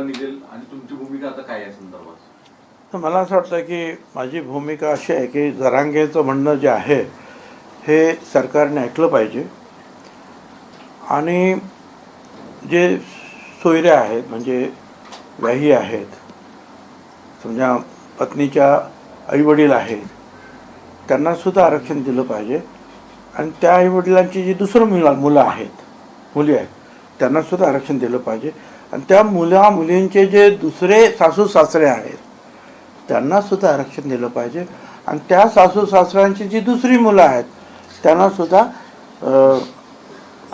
निवडणुका निघेल आणि तुमची भूमिका आता काय या संदर्भात? मला असं वाटतं की माझी भूमिका अशी आहे की जरांगेचं म्हणणं जे आहे हे सरकारने ऐकलं पाहिजे. आणि जे सोयरे आहेत म्हणजे व्याही आहेत समजा पत्नीच्या आईवडील आहेत त्यांनासुद्धा आरक्षण दिलं पाहिजे. आणि त्या आईवडिलांची जी दुसरं मुलं मुलं आहेत मुली आहेत त्यांनासुद्धा आरक्षण दिलं पाहिजे. आणि त्या मुला मुलींचे जे दुसरे सासू सासरे आहेत त्यांनासुद्धा आरक्षण दिलं पाहिजे. आणि त्या सासू सासऱ्यांची जी दुसरी मुलं आहेत त्यांनासुद्धा सुद्धा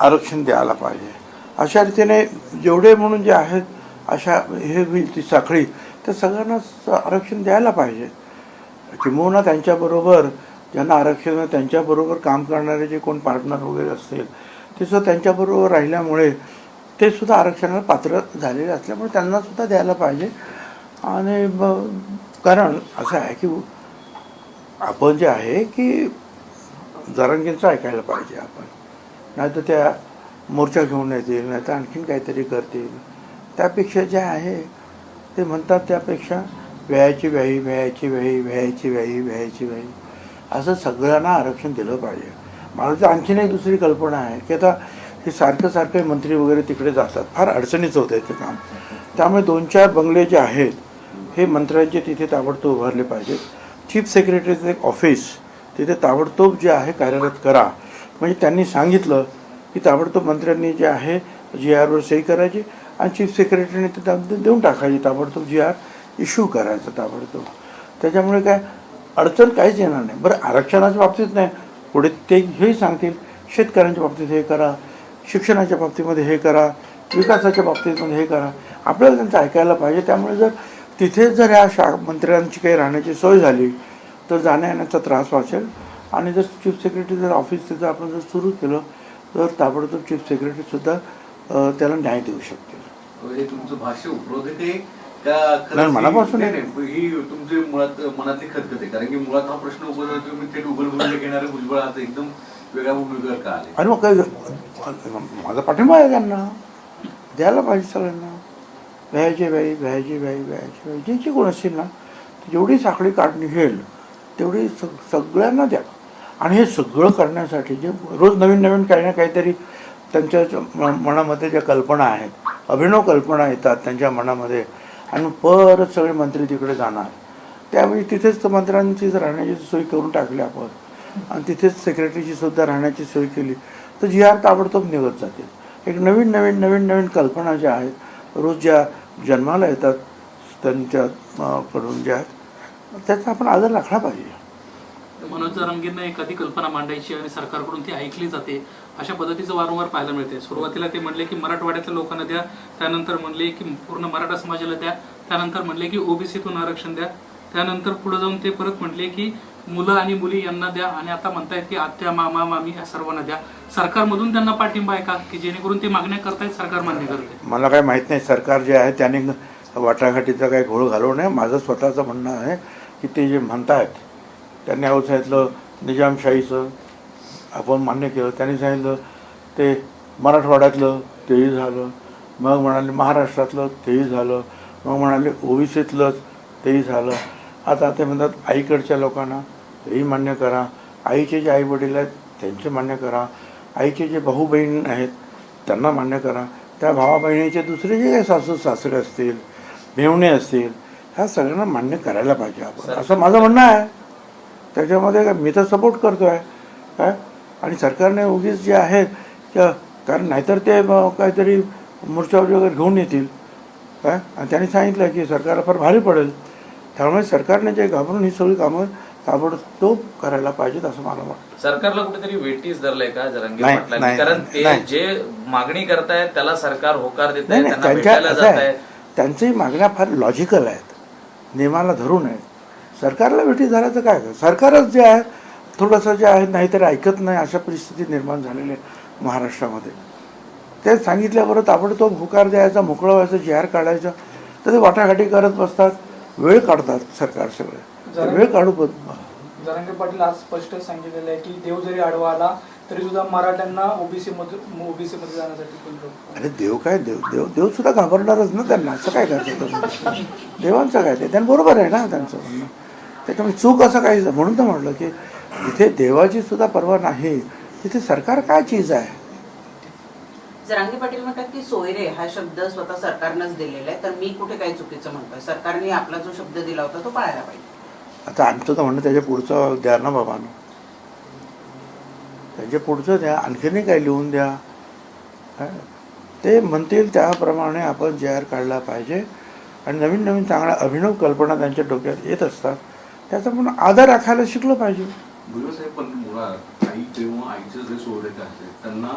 आरक्षण द्यायला पाहिजे. अशा रीतीने जेवढे म्हणून जे आहेत अशा हे होईल ती साखळी त्या सगळ्यांनाच आरक्षण द्यायला पाहिजे. किंबहुना त्यांच्याबरोबर ज्यांना आरक्षण त्यांच्याबरोबर काम करणारे जे कोण पार्टनर वगैरे असतील ते सुद्धा त्यांच्याबरोबर राहिल्यामुळे ते सुद्धा आरक्षणाला पात्र झालेले असल्यामुळे त्यांना सुद्धा द्यायला पाहिजे. आणि कारण असं आहे की आपण जे आहे की जरांगींचं ऐकायला पाहिजे आपण. नाही तर त्या मोर्चा घेऊन येतील नाही तर आणखीन काहीतरी करतील. त्यापेक्षा जे आहे ते म्हणतात त्यापेक्षा व्यायाची व्याही व्यायाची व्याही व्यायाची व्याही व्यायाची व्याही असं सगळ्यांना आरक्षण दिलं पाहिजे. मला तर आणखीन एक दुसरी कल्पना आहे की आता हे सारखं सारखं मंत्री वगैरे तिकडे जातात. फार अडचणीचं होतं ते काम. त्यामुळे दोन चार बंगले जे आहेत हे मंत्र्यांचे तिथे ताबडतोब उभारले पाहिजेत. चीफ सेक्रेटरीचं एक ऑफिस तिथे ताबडतोब जे आहे कार्यरत करा. म्हणजे त्यांनी सांगितलं की ताबडतोब मंत्र्यांनी जे आहे जी आरवर सही करायची आणि चीफ सेक्रेटरीने ते देऊन टाकायची ताबडतोब जी आर इश्यू करायचं ताबडतोब. त्याच्यामुळे काय अडचण काहीच येणार नाही. बरं आरक्षणाच्या बाबतीत नाही. पुढे ते हेही सांगतील शेतकऱ्यांच्या बाबतीत हे करा. शिक्षणाच्या बाबतीमध्ये हे करा विकासाच्या बाबतीमध्ये हे करा. आपल्याला त्यांचं ऐकायला पाहिजे. त्यामुळे जर तिथेच जर ह्या शा मंत्र्यांची काही राहण्याची सोय झाली तर जाण्या येण्याचा त्रास वाचेल. आणि जर चीफ सेक्रेटरी जर ऑफिस तिथं आपण जर सुरू केलं तर ताबडतोब चीफ सेक्रेटरीसुद्धा त्याला न्याय देऊ शकतील. हे तुमचं भाष्य नाही, ही- मनापासून ही तुमची मुळात मनातली खतखत आहे. कारण की मुळात हा प्रश्न उपरोधक तुम्ही थेट उघड घेणारे भुजबळ आता एकदम वेगळ्या का आले? आणि मग काय माझा पाठिंबा आहे त्यांना. द्यायला पाहिजे सगळ्यांना. व्यायाचे व्याई व्यायाचे व्याई व्यायाचे व्याई जे जे कोण असतील ना जेवढी साखळी काढ निघेल तेवढी सग सगळ्यांना द्या. आणि हे सगळं करण्यासाठी जे रोज नवीन नवीन काही ना काहीतरी त्यांच्या म- मनामध्ये ज्या कल्पना आहेत अभिनव कल्पना येतात त्यांच्या मनामध्ये आणि परत सगळे मंत्री तिकडे जाणार. त्यावेळी तिथेच तर राहण्याची सोय करून टाकली आपण. आणि तिथेच सेक्रेटरीची सुद्धा राहण्याची सोय केली. तर जी आर ताबडतोब निघत जातील एक नवीन नवीन नवीन नवीन कल्पना ज्या आहेत रोज ज्या जन्माला येतात त्यांच्या कडून ज्या आहेत त्याचा आपण आदर राखला पाहिजे. मनोज रंगींना एखादी कल्पना मांडायची आणि सरकारकडून ती ऐकली जाते. अशा पद्धतीचं वारंवार पाहायला मिळते. सुरुवातीला ते म्हणले की मराठवाड्यातल्या लोकांना द्या त्यानंतर म्हणले की पूर्ण मराठा समाजाला द्या त्यानंतर म्हणले की ओबीसीतून आरक्षण द्या त्यानंतर पुढे जाऊन ते परत म्हटले की मुलं आणि मुली यांना द्या आणि आता म्हणतायत की आत्या मामा मामी या सर्वांना द्या. सरकारमधून त्यांना पाठिंबा आहे का? की जेणेकरून ते मागण्या करतायत सरकार मान्य करते मला काय माहीत नाही. सरकार जे आहे त्याने वाटाघाटीचा काही घोळ घालवू नये. माझं स्वतःचं म्हणणं आहे की ते जे म्हणतायत त्यांनी अहो सांगितलं निजामशाहीचं आपण मान्य केलं. त्यांनी सांगितलं ते मराठवाड्यातलं तेही झालं. मग म्हणाले महाराष्ट्रातलं तेही झालं. मग म्हणाले ओबीसीतलंच तेही झालं. आता ते म्हणतात आईकडच्या लोकांना तेही मान्य करा. आईचे जे आई वडील आहेत त्यांचे मान्य करा. आईचे जे भाऊ बहीण आहेत त्यांना मान्य करा. त्या भावा बहिणीचे दुसरे जे काही सासू सासरे असतील मेवणे असतील ह्या सगळ्यांना मान्य करायला पाहिजे आपण. असं माझं म्हणणं आहे. त्याच्यामध्ये काय मी तर सपोर्ट करतो आहे काय? आणि सरकारने उगीच जे आहे कारण नाहीतर ते काहीतरी मोर्चावर वगैरे घेऊन येतील. काय? आणि त्यांनी सांगितलं की सरकारला फार भारी पडेल. त्यामुळे सरकारने जे घाबरून ही सगळी कामं ताबडतोब करायला पाहिजेत असं मला वाटतं. सरकारला कुठेतरी वेटीस धरलंय का जरांगे पाटलांनी? नाही, कारण ते. जे मागणी करतायत त्याला सरकार होकार देत नाही त्यांच्या त्यांच्याही मागण्या फार लॉजिकल आहेत. नियमाला धरून आहेत. सरकारला भेटी झाल्याचं काय? कर सरकारच जे आहे थोडंसं जे आहे नाहीतरी ऐकत नाही अशा परिस्थिती निर्माण झालेली आहे महाराष्ट्रामध्ये. ते सांगितल्याबरोबर ताबडतोब हुकार द्यायचा मोकळं व्हायचं जी आर काढायचं तर ते वाटाघाटी करत बसतात वेळ काढतात सरकार सगळे. वेळ काढू पण. जरांगे पाटील आज स्पष्ट सांगितलेलं आहे की देव जरी आडवा आला तरी सुद्धा मराठ्यांना ओबीसी मध्ये ओबीसी मध्ये जाण्यासाठी कोण रोखतं? अरे देव काय देव देव देव सुद्धा घाबरणारच ना त्यांना असं काय करतात? देवांचं काय ते? त्यांना बरोबर आहे ना त्यांचं म्हणणं. त्याच्यामुळे चूक असं काही म्हणून तर म्हटलं की इथे देवाची सुद्धा पर्वा नाही. तिथे सरकार काय चीज आहे? जरांगे पाटील म्हणतात की सोयरे हा शब्द स्वतः सरकारनंच दिलेला आहे. तर मी कुठे काही चुकीचं म्हणतोय? सरकारने आपला जो शब्द दिला होता तो पाळायला पाहिजे. आता आमचं तर म्हणणं त्याच्या पुढचं द्या ना बाबांनो त्याच्या पुढचं द्या. आणखीनही काही लिहून द्या. काय? ते म्हणतील त्याप्रमाणे आपण जे आर काढला पाहिजे. आणि नवीन नवीन चांगल्या अभिनव कल्पना त्यांच्या डोक्यात येत असतात. त्याचा पण आदर राखायला शिकलं पाहिजे. पण मुळात आई किंवा आईचं जे सोडत असते त्यांना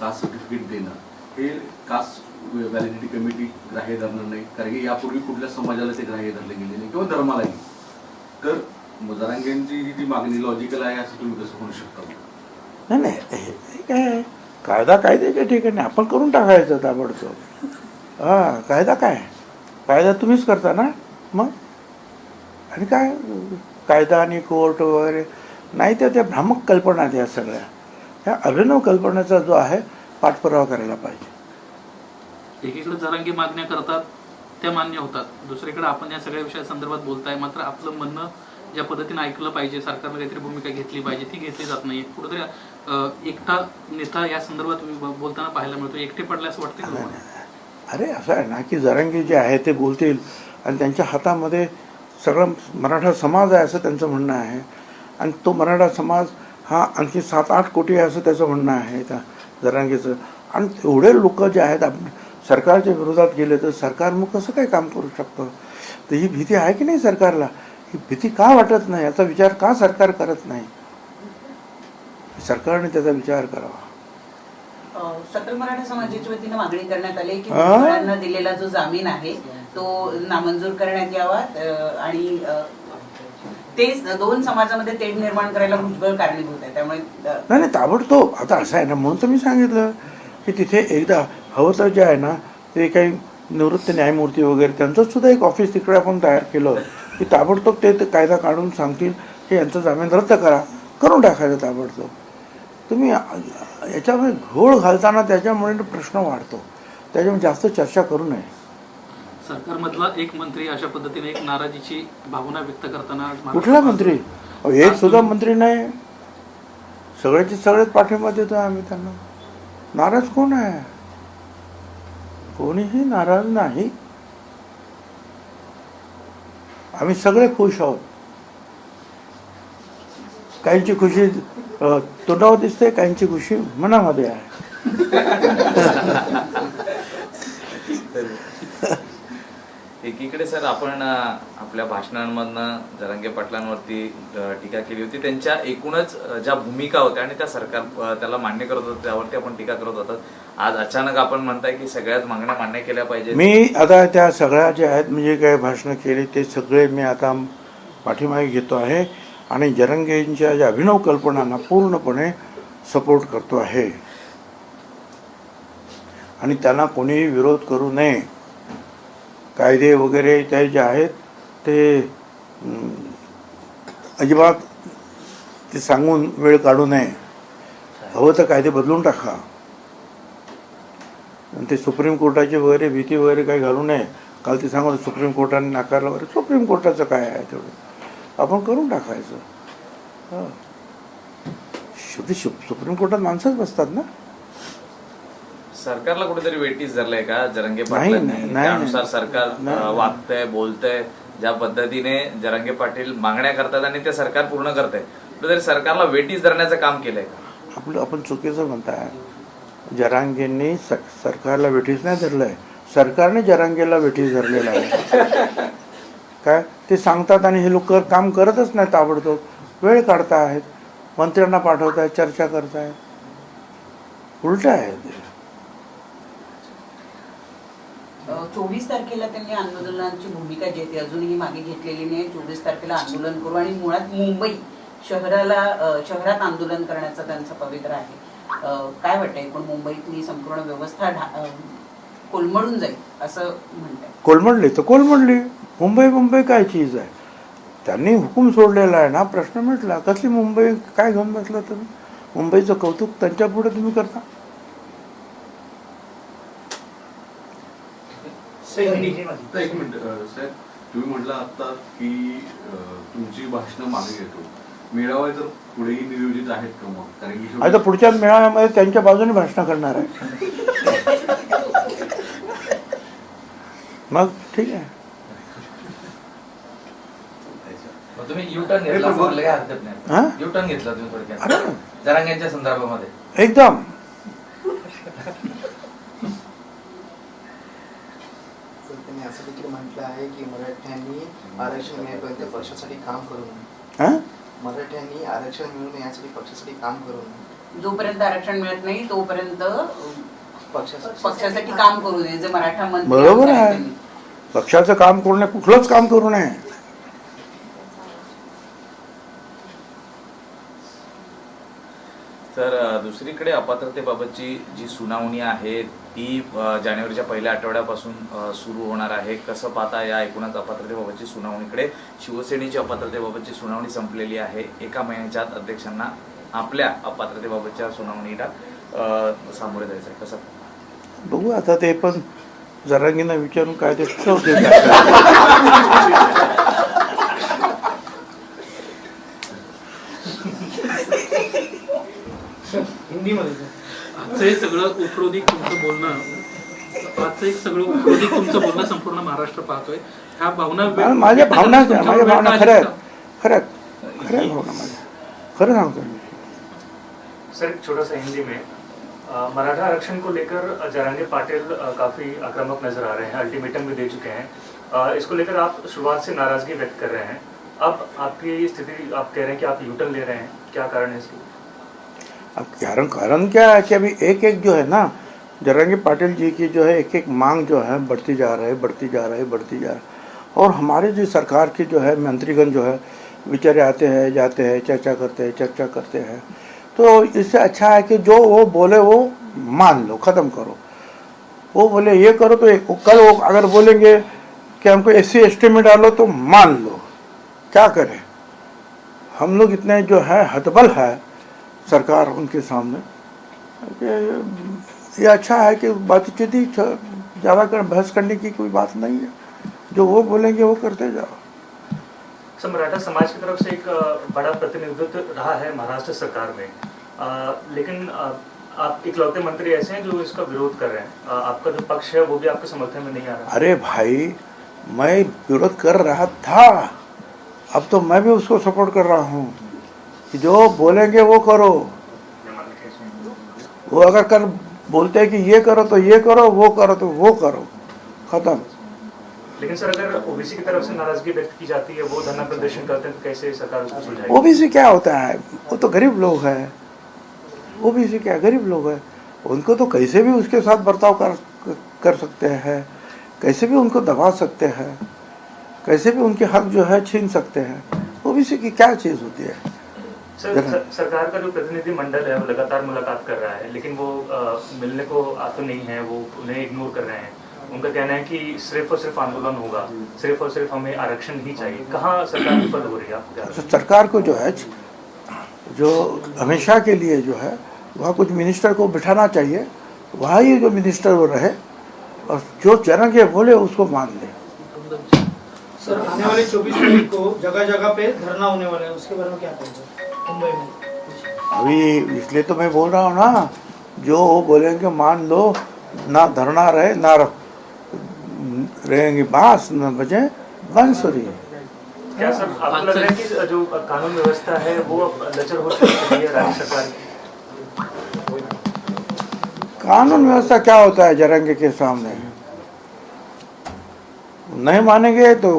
कास्ट सर्टिफिकेट देणं हे कास्ट व्हॅलिडिटी कमिटी ग्राह्य धरणार नाही. कारण की यापूर्वी कुठल्या समाजाला ते ग्राह्य धरले गेले नाही किंवा धर्मालाही. तर ही जी मागणी लॉजिकल आहे असं तुम्ही कसं म्हणू शकता नाही नाही काय? कायदा कायद्याच्या ठिकाणी आपण करून टाकायचं ताबडतोब. हां कायदा काय? कायदा तुम्हीच करता ना? मग? आणि काय? कायदा आणि कोर्ट वगैरे? नाही तर त्या भ्रामक कल्पना आहेत या सगळ्या. ह्या अभिनव कल्पनेचा जो आहे पाठपुरावा करायला पाहिजे. एकीकडे जरांगी मागण्या करतात त्या मान्य होतात. दुसरीकडे आपण या सगळ्या विषया संदर्भात बोलताय मात्र आपलं म्हणणं ज्या पद्धतीने ऐकलं पाहिजे सरकारनं काहीतरी भूमिका घेतली पाहिजे ती घेतली जात नाही कुठेतरी एकटा नेता या संदर्भात बोलताना पाहायला मिळतो. एकटे पडले असं वाटतं? अरे असं आहे ना की जरांगी जे आहे ते बोलतील आणि त्यांच्या हातामध्ये सगळं मराठा समाज आहे असं त्यांचं म्हणणं आहे. आणि तो मराठा समाज हा आणखी सात आठ कोटी आहे असं त्याचं म्हणणं आहे त्या जरांगीचं. आणि एवढे लोक जे आहेत आप सरकारच्या विरोधात गेले तर सरकार मग कसं काय काम करू शकतं? तर ही भीती आहे की नाही सरकारला? ही भीती का वाटत नाही? याचा विचार का सरकार करत नाही? सरकारने त्याचा विचार करावा. सकल मराठा समाजाच्या वतीनं मागणी करण्यात आली की दिलेला जो जामीन आहे तो नामंजूर करण्यात यावा आणि अं, ते दोन समाजामध्ये तेढ निर्माण करायला भुजबळ कारणीभूत आहे. त्यामुळे नाही नाही ताबडतोब. आता असं आहे ना म्हणून तर मी सांगितलं की तिथे एकदा हवं तर जे आहे ना ते काही निवृत्त न्यायमूर्ती वगैरे त्यांचंच सुद्धा एक ऑफिस तिकडे आपण तयार केलं की ताबडतोब ते कायदा काढून सांगतील की यांचं जामीन रद्द करा करून टाकायचं ताबडतोब. तुम्ही याच्यामध्ये घोळ घालताना त्याच्यामुळे प्रश्न वाढतो. त्याच्यामुळे जास्त चर्चा करू नये. सरकारमधला एक मंत्री अशा पद्धतीने एक नाराजीची भावना व्यक्त करताना कुठला मंत्री? अहो, एक सुद्धा मंत्री नाही. सगळ्याचे सगळेच पाठिंबा देतो आम्ही त्यांना. नाराज कोण आहे? कोणीही नाराज नाही. आम्ही सगळे खुश आहोत. काहींची खुशी तोंडावर दिसते काहींची खुशी मनामध्ये आहे. एकीकडे सर आपण आपल्या भाषणांमधनं जरांगे पाटलांवरती टीका केली होती. त्यांच्या एकूणच ज्या भूमिका होत्या आणि त्या सरकार त्याला मान्य करत होतं त्यावरती आपण टीका करत होतो. आज अचानक आपण म्हणताय की सगळ्याच मागण्या मान्य केल्या पाहिजे मी आता त्या सगळ्या ज्या आहेत म्हणजे काय भाषणं केली ते सगळे मी आता पाठीमागे घेतो आहे आणि जरंगेंच्या ज्या अभिनव कल्पनांना पूर्णपणे सपोर्ट करतो आहे. आणि त्यांना कोणीही विरोध करू नये. कायदे वगैरे ते जे आहेत ते अजिबात ते सांगून वेळ काढू नये. हवं तर कायदे बदलून टाका. आणि ते सुप्रीम कोर्टाची वगैरे भीती वगैरे काही घालू नये. काल ते सांगू सुप्रीम कोर्टाने नाकारलं वगैरे. सुप्रीम कोर्टाचं काय आहे तेवढं? आपण करून टाकायचं. शेवटी सुप्रीम कोर्टात माणसंच बसतात ना? सरकारला कुठेतरी वेटीस धरलंय का? जरंगे नाही, पाटलांनी नाही, नाही. त्यानुसार सरकार. अं, वागतंय बोलतंय ज्या पद्धतीने जरंगे पाटील मागण्या करतात आणि ते सरकार पूर्ण करतंय. कुठेतरी सरकारला वेटीस धरण्याचं काम केलंय का? आपलं आपण चुकीचं म्हणताय. जरांगेंनी स सरकारला वेठीस नाही धरलंय. सरकारने जरांगेला वेठीस धरलेलं आहे. काय? ते सांगतात आणि हे लोक काम करतच नाही ताबडतोब. वेळ काढतायत. मंत्र्यांना पाठवतायत चर्चा करतायत. उलट आहे ते. चोवीस तारखेला त्यांनी आंदोलनाची भूमिका जी आहे ती अजूनही मागे घेतलेली नाही. चोवीस तारखेला आंदोलन करू आणि मुळात मुंबई शहराला शहरात आंदोलन करण्याचा त्यांचा पवित्र आहे. काय वाटतंय? एकूण मुंबईतली संपूर्ण व्यवस्था ढा- कोलमडून जाईल असं म्हणतात कोलमडली? तर कोलमडली. मुंबई मुंबई काय चीज आहे? त्यांनी हुकूम सोडलेला आहे ना? प्रश्न म्हटला कसली मुंबई? काय घेऊन बसला तुम्ही? मुंबईचं कौतुक त्यांच्या पुढे तुम्ही करता? तर एक मिनिट साहेब तुम्ही म्हटलं आता की तुमची भाषणं मागे घेतो. मेळावा जर पुढेही नियोजित आहेत का मग? कारण की आता पुढच्या मेळाव्यामध्ये त्यांच्या बाजूने भाषण करणार आहे. मग ठीक आहे. मग तुम्ही यू टर्न घेतला असं म्हणलं काही हरकत हा? नाही यू टर्न घेतला तुम्ही अरे. थोडक्यात जरांग्यांच्या संदर्भामध्ये एकदम तर त्यांनी असं देखील म्हटलं आहे की मराठ्यांनी आरक्षण मिळेपर्यंत पक्षासाठी काम करू नये. हा? मराठ्यांनी आरक्षण मिळू नये यासाठी पक्षासाठी काम करू नये. जोपर्यंत आरक्षण मिळत नाही तोपर्यंत पक्षासाठी काम करू नये जे मराठा मंत्री बरोबर आहे. पक्षाचं काम करू नये कुठलंच काम करू नये. तर अ, दुसरीकडे अपात्रतेबाबतची जी सुनावणी आहे ती अ, जानेवारीच्या पहिल्या आठवड्यापासून सुरू होणार आहे. कसं पाहता या एकूणच अपात्रतेबाबतची सुनावणीकडे शिवसेनेची अपात्रतेबाबतची सुनावणी संपलेली आहे. एका महिन्याच्या आत अध्यक्षांना आपल्या अपात्रतेबाबतच्या सुनावणीला सामोरे जायचं आहे. कसं बघू आता ते पण जरांगींना विचारून काय ते. हिंदीमध्ये. आजचं हे सगळं उपरोधिक तुमचं बोलणं आजचं एक सगळं उपरोधिक तुमचं बोलणं संपूर्ण महाराष्ट्र पाहतोय. ह्या भावना माझ्या भावना माझ्या भावना आहेत. खऱ्या आहेत. भावना माझ्या. खरं सांगतो मी. सर एक छोटा सा हिंदी में मराठा आरक्षण को लेकर जरांगे पाटिल काफी आक्रामक नजर आ रहे हैं अल्टीमेटम भी दे चुके हैं। इसको लेकर आप शुरुआत से नाराजगी व्यक्त कर रहे हैं। अब आपकी ये स्थिति आप कह रहे हैं कि आप यूटर्न ले रहे हैं। क्या कारण है इसकी? अब कारण कारण क्या है कि अभी एक एक जो है ना, जरंगी पाटिल जी की जो है एक एक मांग जो है बढ़ती जा रही है, बढ़ती जा रही है, बढ़ती जा रही और हमारे जो सरकार की जो है मंत्रीगण जो है, बेचारे आते हैं, जाते हैं, चर्चा करते हैं, चर्चा करते हैं। तो इससे अच्छा है कि जो वो बोले वो मान लो, ख़त्म करो। वो बोले ये करो तो एक कल वो अगर बोलेंगे कि हमको एस सी एस में डालो तो मान लो। क्या करें? हम लोग इतने जो है हतबल है सरकार उनके सामने। ये अच्छा है कि बातचीत ही ज़्यादा कर बहस करने की कोई बात नहीं है। जो वो बोलेंगे वो करते जाओ। सर मराठा समाज की तरफ़ से एक बड़ा प्रतिनिधित्व रहा है महाराष्ट्र सरकार में। अ, लेकिन अ, आप इकलौते मंत्री ऐसे हैं जो इसका विरोध कर रहे हैं। अ, आपका जो पक्ष है वो भी आपके समर्थन में नहीं आ रहा। अरे भाई मैं विरोध कर रहा था। अब तो मैं भी उसको सपोर्ट कर रहा हूँ। कि जो बोलेंगे वो करो। वो अगर कर बोलते हैं कि ये करो तो ये करो वो करो तो वो करो। खत्म। लेकिन सर अगर ओबीसी की तरफ़ से नाराज़गी व्यक्त की जाती है वो धरना प्रदर्शन करते हैं तो कैसे सरकार उसको सुलझाएगी? ओबीसी क्या होता है? वो तो गरीब लोग हैं। ओबीसी क्या गरीब लोग हैं? उनको तो कैसे भी उसके साथ बर्ताव कर कर सकते हैं। कैसे भी उनको दबा सकते हैं। कैसे भी उनके हक जो है छीन सकते हैं। ओबीसी की क्या चीज़ होती है? सर सर- सरकार का जो प्रतिनिधि मंडल है वो लगातार मुलाकात कर रहा है लेकिन वो अ, मिलने को आ तो नहीं है वो उन्हें इग्नोर कर रहे हैं। उनका कहना है कि सिर्फ़ और सिर्फ़ आंदोलन होगा सिर्फ़ और सिर्फ़ हमें आरक्षण ही चाहिए। कहाँ सरकार विफल हो रही है आपको तो सरकार को जो है जो हमेशा के लिए जो है वहाँ कुछ मिनिस्टर को बिठाना चाहिए वहाँ ही जो मिनिस्टर वो रहे और जो जन के बोले उसको मान ले। सर आने वाले 24 तारीख को जगह जगह पे धरना होने वाला है उसके बारे में क्या कहेंगे? अभी इसलिए तो मैं बोल रहा हूँ ना जो बोलेंगे मान लो ना धरना रहे ना रहेंगे बाँस न बजे बांसुरी। क्या सर आपको लग रहा है कि जो कानून व्यवस्था है वो अब लचर हो चुकी है राज्य सरकार कानून व्यवस्था क्या होता है जरंगे के सामने? नहीं मानेंगे तो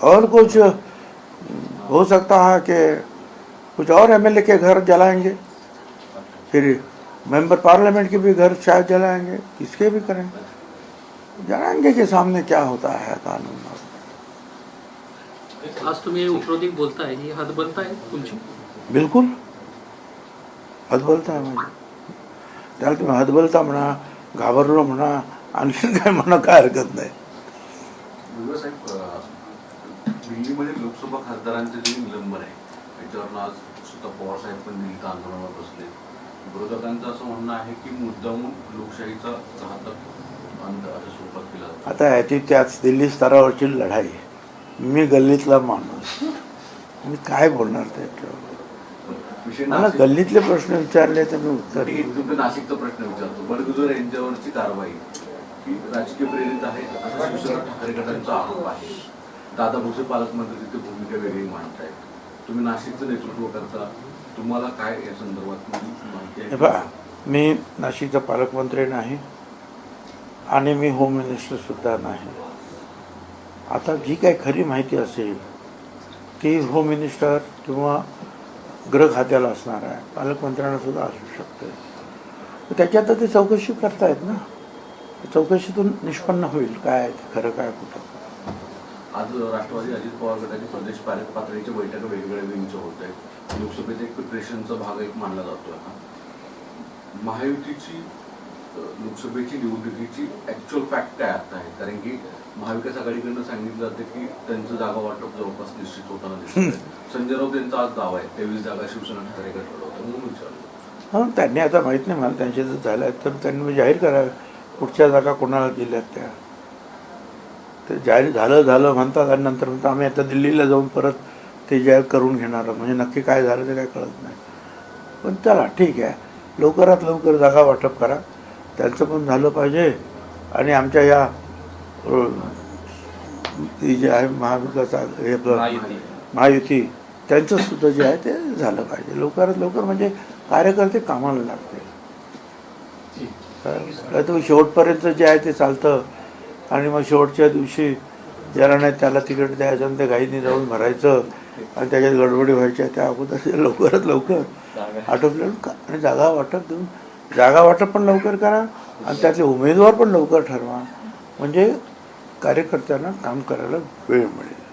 और कुछ हो सकता है कि कुछ और एमएलए के घर जलाएंगे। फिर मेंबर पार्लियामेंट के भी घर शायद जलाएंगे। किसके भी करेंगे जरांगे के सामने क्या होता है कानून? आज तुम्ही उपरोधिक बोलताय ही हदबलता आहे तुमची बिलकुल। हतबलता आहे माझी। त्याला तुम्ही हतबलता म्हणा घाबरलो म्हणा आणखी काय म्हणा काय हरकत नाही दिल्लीमध्ये लोकसभा खासदारांचं जे निलंबन आहे त्याच्यावरनं आज स्वतः पवार साहेब पण दिल्लीत आंदोलनावर बसले. विरोधकांचं असं म्हणणं आहे की मुद्दामून लोकशाहीचा घातक अंत अशा स्वरूपात केला जातो. आता ह्याची त्याच दिल्ली स्तरावरची लढाई मी गल्लीतला माणूस. मी काय बोलणार त्याच्यावर मला गल्लीतले प्रश्न विचारले तर मी उत्तर तरी तुमच्या नाशिकचा प्रश्न विचारतो. बडगुजर यांच्यावरची कारवाई ही राजकीय प्रेरित आहे असा शिवसेना ठाकरे गटांचा आरोप आहे. दादा भुसे पालकमंत्री तिथे भूमिका वेगळी मांडतायत. तुम्ही नाशिकचं नेतृत्व करता. तुम्हाला काय या संदर्भात माहिती बा मी नाशिकचा पालकमंत्री नाही आणि मी होम मिनिस्टर सुद्धा नाही. आता जी काही खरी माहिती असेल ती होम मिनिस्टर किंवा गृह खात्याला असणार आहे. पालकमंत्र्यांना सुद्धा असू शकते. त्याच्यात तर ते चौकशी करतायत ना. चौकशीतून निष्पन्न होईल काय ते खरं काय कुठं. आज राष्ट्रवादी अजित पवार गटाची प्रदेश पातळीच्या बैठका वेगवेगळ्या विंगच्या होत आहेत. लोकसभेचा एक प्रिपरेशनचा भाग एक मानला जातोय हा. महायुतीची लोकसभेची निवडणुकीची ऍक्च्युअल फॅक्ट काय आता आहे? कारण की महाविकास आघाडीकडनं सांगितलं जातं की त्यांचं जागा वाटप जवळपास निश्चित होताना दिसतंय. संजय राऊत यांचा आज दावा आहे. तेवीस जागा शिवसेना ठाकरे म्हणून विचारलं. हां त्यांनी आता माहीत नाही मला त्यांचे जर झालं तर त्यांनी जाहीर करावं कुठच्या जागा कोणाला दिल्यात त्या? ते जाहीर झालं झालं म्हणतात आणि नंतर म्हणतात आम्ही आता दिल्लीला जाऊन परत ते जाहीर करून घेणार. म्हणजे नक्की काय झालं ते काय कळत नाही. पण चला ठीक आहे. लवकरात लवकर जागा वाटप करा. त्यांचं पण झालं पाहिजे. आणि आमच्या या ती जे आहे महाविकास हे आपलं महायुती. त्यांचं सुद्धा जे आहे ते झालं पाहिजे. लवकरात लवकर म्हणजे कार्यकर्ते कामाला लागते शेवटपर्यंत जे आहे ते चालतं. आणि मग शेवटच्या दिवशी ज्याला नाही त्याला तिकीट द्यायचं आणि ते घाईने जाऊन भरायचं आणि त्याच्यात गडबडी व्हायच्या त्या अगोदर लवकरात लवकर आटोपलं का आणि जागा वाटप देऊन जागा वाटप पण लवकर करा आणि त्यातले उमेदवार पण लवकर ठरवा. म्हणजे कार्यकर्त्यांना काम करायला वेळ मिळेल.